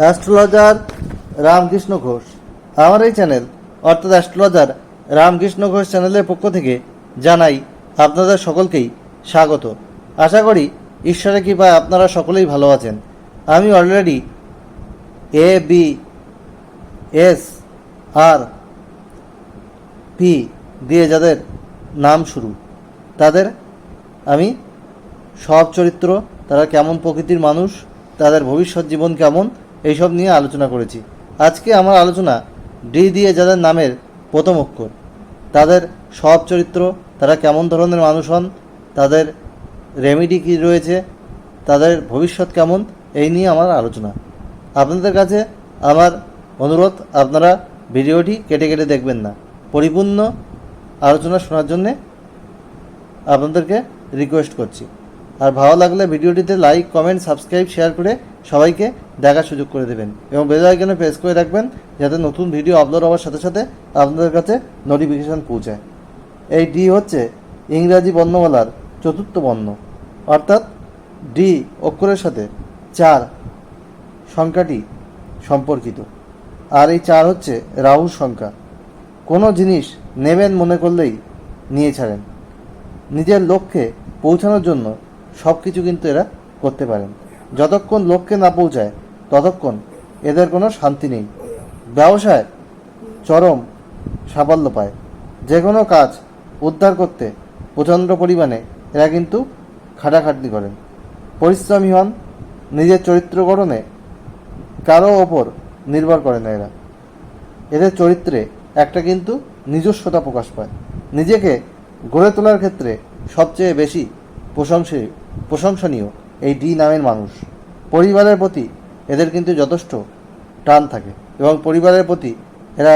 Astrologer Ramakrishna Ghosh. আমার এই channel, অর্থাৎ অ্যাস্ট্রোলজার রামকৃষ্ণ ঘোষ চ্যানেলের পক্ষ থেকে জানাই আপনাদের সকলকেই স্বাগত। আশা করি ঈশ্বরের কৃপায় আপনারা সকলেই ভালো আছেন। আমি already A B S R P দিয়ে যাদের নাম শুরু, তাদের আমি সব চরিত্র, তারা কেমন প্রকৃতির মানুষ, তাদের ভবিষ্যৎ জীবন কেমন এইসব নিয়ে আলোচনা করেছি। আজকে আমার আলোচনা ডি দিয়ে যাদের নামের প্রথম অক্ষর, তাদের সব চরিত্র, তারা কেমন ধরনের মানুষ হন, তাদের রেমিডি কী রয়েছে, তাদের ভবিষ্যৎ কেমন, এই নিয়ে আমার আলোচনা। আপনাদের কাছে আমার অনুরোধ, আপনারা ভিডিওটি কেটে কেটে দেখবেন না। পরিপূর্ণ আলোচনা শোনার জন্যে আপনাদেরকে রিকোয়েস্ট করছি। আর ভালো লাগলে ভিডিওটিতে লাইক কমেন্ট সাবস্ক্রাইব শেয়ার করে সবাইকে দেখার সুযোগ করে দেবেন। এবং বেল আইকনে প্রেস করে রাখবেন যাতে নতুন ভিডিও আপলোড হওয়ার সাথে সাথে আপনাদের কাছে নোটিফিকেশান পৌঁছায় এই ডি হচ্ছে ইংরাজি বর্ণমালার চতুর্থ বর্ণ। অর্থাৎ ডি অক্ষরের সাথে চার সংখ্যাটি সম্পর্কিত। আর এই চার হচ্ছে রাহুর সংখ্যা। কোনো জিনিস নেবেন মনে করলেই নিয়ে ছাড়েন। নিজের লক্ষ্যে পৌঁছানোর জন্য সব কিছু কিন্তু এরা করতে পারেন। যতক্ষণ লক্ষ্যে না পৌঁছায় ততক্ষণ এদের কোনো শান্তি নেই। ব্যবসায় চরম সাফল্য পায়। যে কোনো কাজ উদ্ধার করতে প্রচণ্ড পরিমাণে এরা কিন্তু খাটাখাটনি করেন। পরিশ্রমী হন, নিজের চরিত্র গঠনে কারও ওপর নির্ভর করে না এরা। এদের চরিত্রে একটা কিন্তু নিজস্বতা প্রকাশ পায়। নিজেকে গড়ে তোলার ক্ষেত্রে সবচেয়ে বেশি প্রশংসী, প্রশংসনীয় এই ডি নামের মানুষ। পরিবারের প্রতি এদের কিন্তু যথেষ্ট টান থাকে এবং পরিবারের প্রতি এরা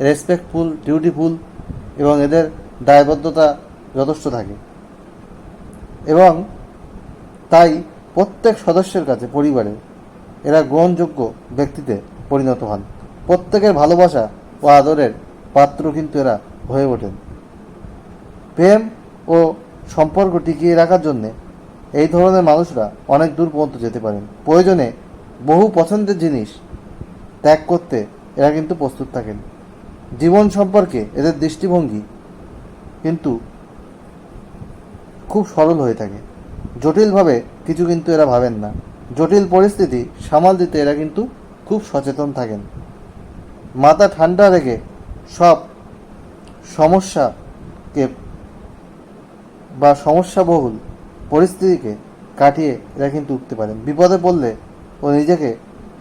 রেসপেক্টফুল ডিউটিফুল এবং এদের দায়বদ্ধতা যথেষ্ট থাকে। এবং তাই প্রত্যেক সদস্যের কাছে পরিবারে এরা গ্রহণযোগ্য ব্যক্তিতে পরিণত হন। প্রত্যেকের ভালোবাসা ও আদরের পাত্র কিন্তু এরা হয়ে ওঠেন। প্রেম ও সম্পর্ক টিকিয়ে রাখার জন্যে এই ধরনের মানুষরা অনেক দূর পর্যন্ত যেতে পারেন। প্রয়োজনে বহু পছন্দের জিনিস ত্যাগ করতে এরা কিন্তু প্রস্তুত থাকেন। জীবন সম্পর্কে এদের দৃষ্টিভঙ্গি কিন্তু খুব সরল হয়ে থাকে। জটিলভাবে কিছু কিন্তু এরা ভাবেন না। জটিল পরিস্থিতি সামাল দিতে এরা কিন্তু খুব সচেতন থাকেন। মাথা ঠান্ডা রেখে সব সমস্যাকে বা সমস্যাবহুল পরিস্থিতিকে কাটিয়ে এরা কিন্তু উঠতে পারেন। বিপদে পড়লে ও নিজেকে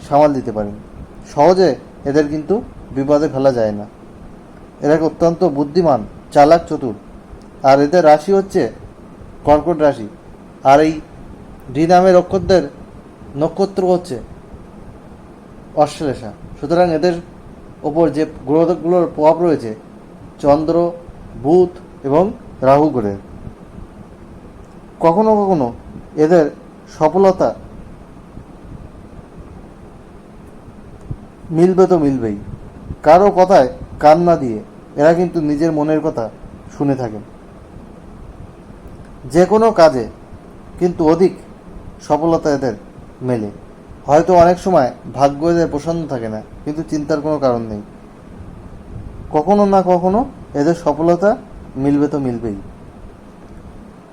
সামাল দিতে পারেন। সহজে এদের কিন্তু বিপদে ফেলা যায় না। এরা অত্যন্ত বুদ্ধিমান, চালাক চতুর। আর এদের রাশি হচ্ছে কর্কট রাশি। আর এই ডি নামের অক্ষরদের নক্ষত্র হচ্ছে অশ্লেষা। সুতরাং এদের ওপর যে গ্রহগুলোর প্রভাব রয়েছে, চন্দ্র, বুধ এবং রাহু গ্রহের। কখনো কখনো এদের সফলতা মিলবে তো মিলবেই। কারও কথায় কান না দিয়ে এরা কিন্তু নিজের মনের কথা শুনে থাকেন যে কোনো কাজে কিন্তু অধিক সফলতা এদের মেলে। হয়তো অনেক সময় ভাগ্য এদের প্রসন্ন থাকে না, কিন্তু চিন্তার কোনো কারণ নেই। কখনো না কখনো এদের সফলতা মিলবে তো মিলবেই।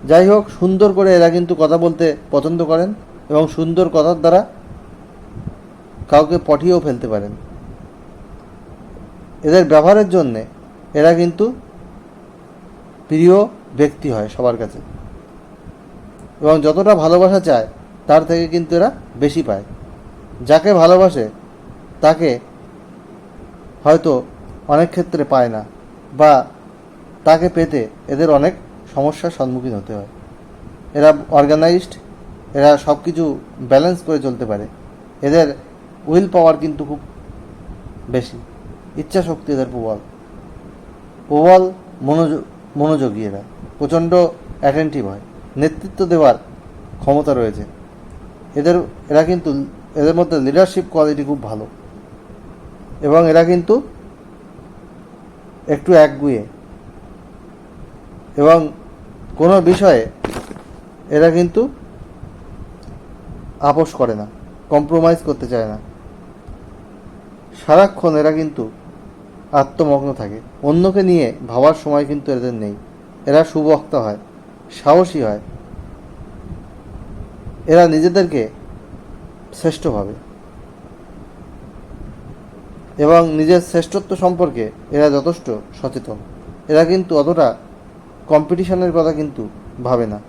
যাই হোক, সুন্দর করে এরা কিন্তু কথা বলতে পছন্দ করেন এবং সুন্দর কথার দ্বারা কাউকে পটিয়েও ফেলতে পারেন। এদের ব্যবহারের জন্যে এরা কিন্তু প্রিয় ব্যক্তি হয় সবার কাছে। এবং যতটা ভালোবাসা চায়, তার থেকে কিন্তু এরা বেশি পায়। যাকে ভালোবাসে, তাকে হয়তো অনেক ক্ষেত্রে পায় না বা তাকে পেতে এদের অনেক সমস্যার সম্মুখীন হতে হয়। এরা অর্গানাইজড এরা সব কিছু ব্যালেন্স করে চলতে পারে। এদের উইল পাওয়ার কিন্তু খুব বেশি। ইচ্ছা শক্তি এদের প্রবল। প্রবল মনোযোগ মনোযোগী এরা। প্রচণ্ড অ্যাটেন্টিভ হয়। নেতৃত্ব দেওয়ার ক্ষমতা রয়েছে। এদের, এরা কিন্তু, এদের মধ্যে লিডারশিপ কোয়ালিটি খুব ভালো। এবং এরা কিন্তু একটু একগুয়ে। এবং কোনো বিষয়ে এরা কিন্তু আপোষ করে না কম্প্রোমাইজ করতে চায় না। সারাক্ষণ এরা কিন্তু আত্মমগ্ন থাকে। অন্যকে নিয়ে ভাবার সময় কিন্তু এদের নেই। এরা সুবক্তা হয়, সাহসী হয়। এরা নিজেদেরকে শ্রেষ্ঠ ভাবে। এবং নিজের শ্রেষ্ঠত্ব সম্পর্কে এরা যথেষ্ট সচেতন। এরা কিন্তু অতটা কম্পিটিশনের কথা কিন্তু ভাবে না।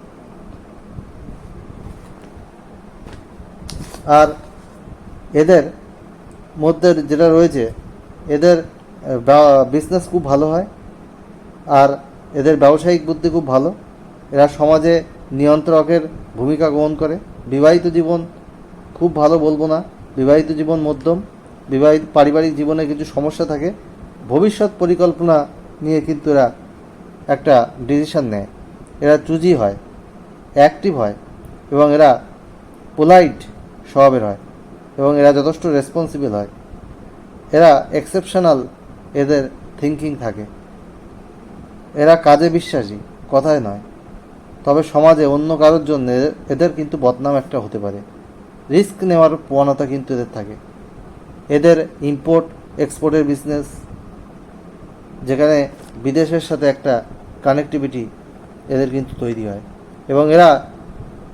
আর এদের মধ্যে যেটা রয়েছে, এদের বিজনেস খুব ভালো হয় আর এদের ব্যবসায়িক বুদ্ধি খুব ভালো। এরা সমাজে নিয়ন্ত্রকের ভূমিকা গ্রহণ করে। বিবাহিত জীবন খুব ভালো বলব না। বিবাহিত জীবন মধ্যম। বিবাহিত পারিবারিক জীবনে কিছু সমস্যা থাকে। ভবিষ্যৎ পরিকল্পনা নিয়ে কিন্তু এরা একটা ডিসিশন নেয়। এরা চুজি হয় অ্যাক্টিভ হয় এবং এরা পোলাইট স্বভাবের হয়। এবং এরা যথেষ্ট রেসপন্সিবল হয়। এরা এক্সেপশনাল এদের থিঙ্কিং থাকে। এরা কাজে বিশ্বাসী, কথায় নয়। তবে সমাজে অন্য কারোর জন্য এদের- কিন্তু বদনাম একটা হতে পারে। রিস্ক নেওয়ার প্রবণতা কিন্তু এদের থাকে। এদের ইম্পোর্ট এক্সপোর্টের বিজনেস যেখানে বিদেশের সাথে একটা কানেক্টিভিটি এদের কিন্তু তৈরি হয়। এবং এরা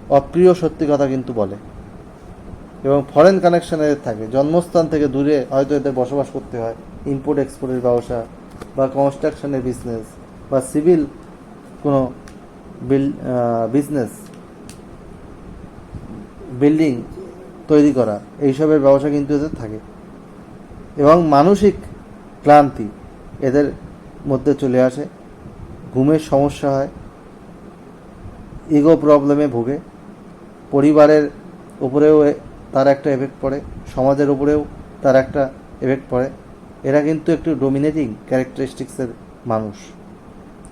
অপ্রিয় সত্যি কথা কিন্তু বলে। এবং ফরেন কানেকশন থাকে। জন্মস্থান থেকে দূরে হয়তো এদের বসবাস করতে হয়। ইম্পোর্ট এক্সপোর্টের ব্যবসা বা কনস্ট্রাকশনের বিজনেস বা সিভিল কোনো বিল বিজনেস বিল্ডিং তৈরি করা, এইসবের ব্যবসা কিন্তু এদের থাকে। এবং মানসিক ক্লান্তি এদের মধ্যে চলে আসে। ঘুমের সমস্যা হয় ইগো প্রবলেমে ভোগে। পরিবারের উপরেও তার একটা এফেক্ট পড়ে, সমাজের উপরেও তার একটা এফেক্ট পড়ে। এরা কিন্তু একটু ডোমিনেটিং ক্যারেক্টারিস্টিক্সের মানুষ।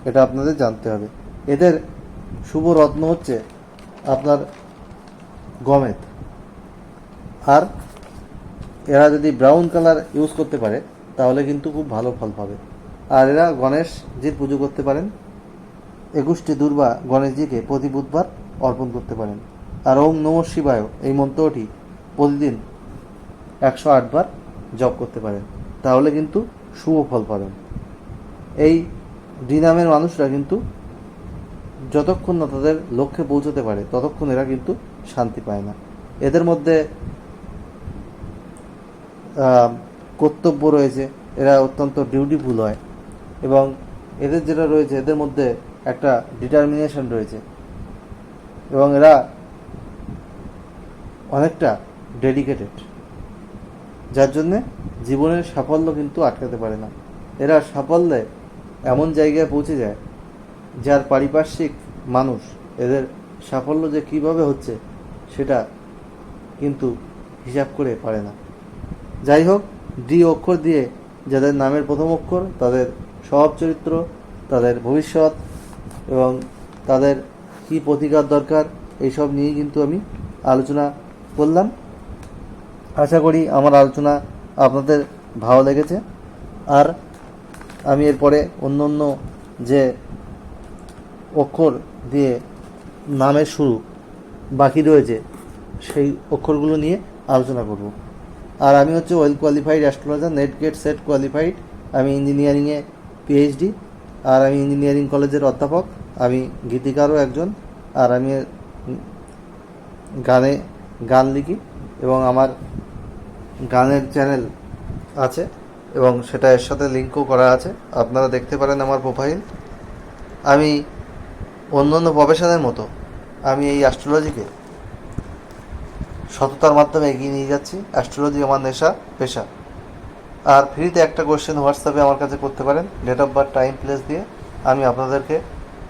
এটা আপনাদের জানতে হবে। এদের শুভ রত্ন হচ্ছে আপনার গমেদ আর এরা যদি ব্রাউন কালার ইউজ করতে পারে, তাহলে কিন্তু খুব ভালো ফল পাবে। আর এরা গণেশজির পুজো করতে পারেন। একুশটি দুর্বা গণেশজিকে প্রতি বুধবার অর্পণ করতে পারেন। আর ওম নম শিবায়, এই মন্ত্রটি প্রতিদিন একশো আটবার জপ করতে পারেন। তাহলে কিন্তু শুভ ফল পাবেন। এই ডিনামের মানুষরা কিন্তু যতক্ষণ না তাদের লক্ষ্যে পৌঁছতে পারে, ততক্ষণ এরা কিন্তু শান্তি পায় না। এদের মধ্যে কর্তব্য রয়েছে, এরা অত্যন্ত ডিউটিফুল হয় এবং এদের যেটা রয়েছে, এদের মধ্যে একটা ডিটারমিনেশন রয়েছে এবং এরা অনেকটা ডেডিকেটেড। যার জন্যে জীবনের সাফল্য কিন্তু আটকাতে পারে না। এরা সাফল্যে এমন জায়গায় পৌঁছে যায় যার পারিপার্শ্বিক মানুষ এদের সাফল্য যে কীভাবে হচ্ছে সেটা কিন্তু হিসাব করে পারে না। যাই হোক, ডি অক্ষর দিয়ে যাদের নামের প্রথম অক্ষর, তাদের স্বভাব চরিত্র, তাদের ভবিষ্যৎ এবং তাদের কি প্রতিকার দরকার, এইসব নিয়েই কিন্তু আমি আলোচনা করলাম। আশা করি আমার আলোচনা আপনাদের ভালো লেগেছে। আর আমি এরপরে অন্য অন্য যে অক্ষর দিয়ে নামের শুরু বাকি রয়েছে, সেই অক্ষরগুলো নিয়ে আলোচনা করব। আর আমি হচ্ছে well qualified astrologer, net gate set qualified, আমি ইঞ্জিনিয়ারিংয়ে পিএইচডি, আর আমি ইঞ্জিনিয়ারিং কলেজের অধ্যাপক, আমি গীতিকারও একজন, আর আমি গানে গান লিখি এবং আমার গানের চ্যানেল আছে এবং সেটা এর সাথে লিঙ্কও করা আছে। আপনারা দেখতে পারেন আমার প্রোফাইল আমি অন্যান্য প্রফেশনের মতো আমি এই অ্যাস্ট্রোলজিকে সততার মাধ্যমে এগিয়ে নিয়ে যাচ্ছি। অ্যাস্ট্রোলজি আমার নেশা, পেশা। আর ফ্রিতে একটা কোশ্চেন হোয়াটসঅ্যাপে আমার কাছে করতে পারেন। Date of birth time place দিয়ে আমি আপনাদেরকে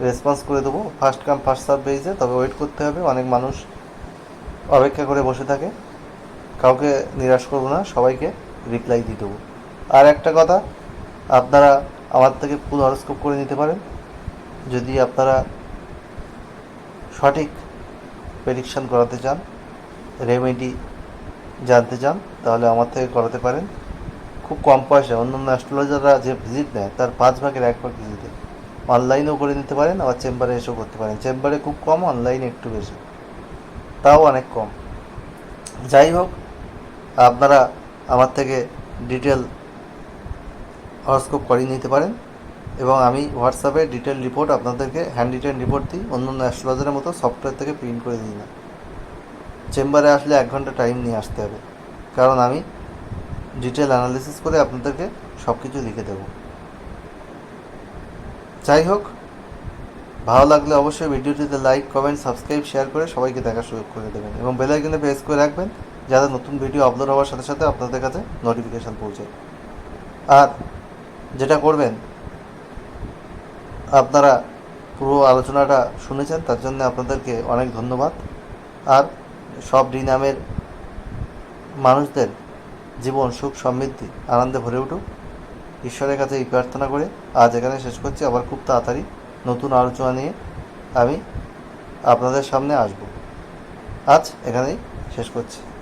রেসপন্স করে দেবো। ফার্স্ট কাম ফার্স্ট সার্ভ বেসে তবে ওয়েট করতে হবে। অনেক মানুষ অপেক্ষা করে বসে থাকে। কাউকে নিরাশ করব না, সবাইকে রিপ্লাই দিয়ে দেবো। আর একটা কথা, আপনারা আমার থেকে ফুল হরস্কোপ করে নিতে পারেন। যদি আপনারা সঠিক প্রেডিকশান করাতে চান রেমেডি জানতে চান, তাহলে আমার থেকে করাতে পারেন। খুব কম পয়সা অন্যান্য অ্যাস্ট্রোলজাররা যে ভিজিট নেয়, তার পাঁচ ভাগের এক ভাগ ভিজিটে অনলাইনেও করে নিতে পারেন, আবার চেম্বারে এসেও করতে পারেন। চেম্বারে খুব কম অনলাইনে একটু বেশি। তাও অনেক কম। যাই হোক আপনারা আমার থেকে ডিটেল হরস্কোপ করিয়ে নিতে পারেন এবং আমি হোয়াটসঅ্যাপে ডিটেল রিপোর্ট আপনাদেরকে হ্যান্ড রিটেন রিপোর্ট দিই অন্য অন্য অ্যাস্ট্রোলজারের মতো সফটওয়্যার থেকে প্রিন্ট করে দিই না। চেম্বারে আসলে এক ঘণ্টা টাইম নিয়ে আসতে হবে, কারণ আমি ডিটেল অ্যানালিসিস করে আপনাদেরকে সব কিছু লিখে দেবো। যাই হোক, ভালো লাগলে অবশ্যই ভিডিওটিতে লাইক কমেন্ট সাবস্ক্রাইব শেয়ার করে সবাইকে দেখার সুযোগ করে দেবেন এবং বেল আইকনে প্রেস করে রাখবেন যাতে নতুন ভিডিও আপলোড হওয়ার সাথে সাথে আপনাদের কাছে নোটিফিকেশান পৌঁছে। আর যেটা করবেন, আপনারা পুরো আলোচনাটা শুনেছেন, তার জন্য আপনাদেরকে অনেক ধন্যবাদ। আর সব ডি নামের মানুষদের জীবন সুখ সমৃদ্ধি, আনন্দে ভরে উঠুক। ঈশ্বরের কাছে এই প্রার্থনা করে আজ এখানে শেষ করছি। আবার খুব তাড়াতাড়ি নতুন আলোচনা নিয়ে আমি আপনাদের সামনে আসব। আজ এখানেই শেষ করছি।